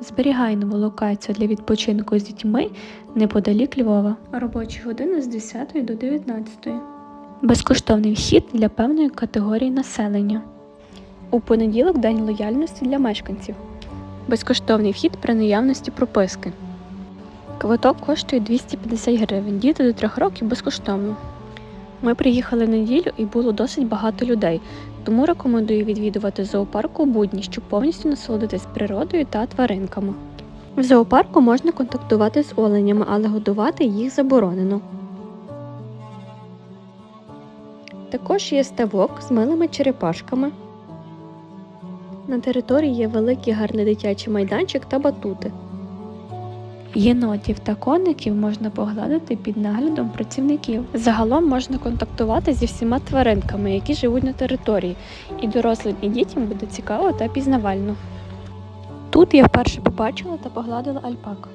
Зберігай нову локацію для відпочинку з дітьми неподалік Львова. Робочі години з 10 до 19. Безкоштовний вхід для певної категорії населення. У понеділок день лояльності для мешканців. Безкоштовний вхід при наявності прописки. Квиток коштує 250 гривень. Діти до 3 років безкоштовно. Ми приїхали в неділю і було досить багато людей, тому рекомендую відвідувати зоопарк у будні, щоб повністю насолодитись природою та тваринками. В зоопарку можна контактувати з оленями, але годувати їх заборонено. Також є ставок з милими черепашками. На території є великий гарний дитячий майданчик та батути. Єнотів та коників можна погладити під наглядом працівників. Загалом можна контактувати зі всіма тваринками, які живуть на території, і дорослим і дітям буде цікаво та пізнавально. Тут я вперше побачила та погладила альпак.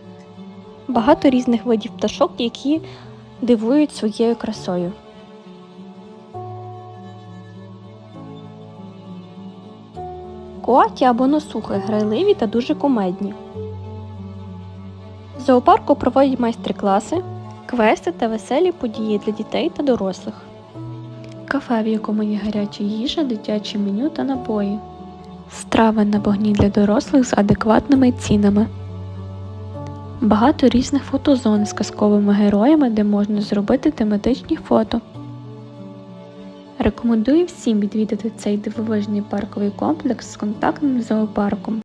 Багато різних видів пташок, які дивують своєю красою. Коаті або носухи грайливі та дуже кумедні. В зоопарку проводять майстер-класи, квести та веселі події для дітей та дорослих. Кафе, в якому є гаряча їжа, дитяче меню та напої. Страви на вогні для дорослих з адекватними цінами. Багато різних фотозон з казковими героями, де можна зробити тематичні фото. Рекомендую всім відвідати цей дивовижний парковий комплекс з контактним зоопарком.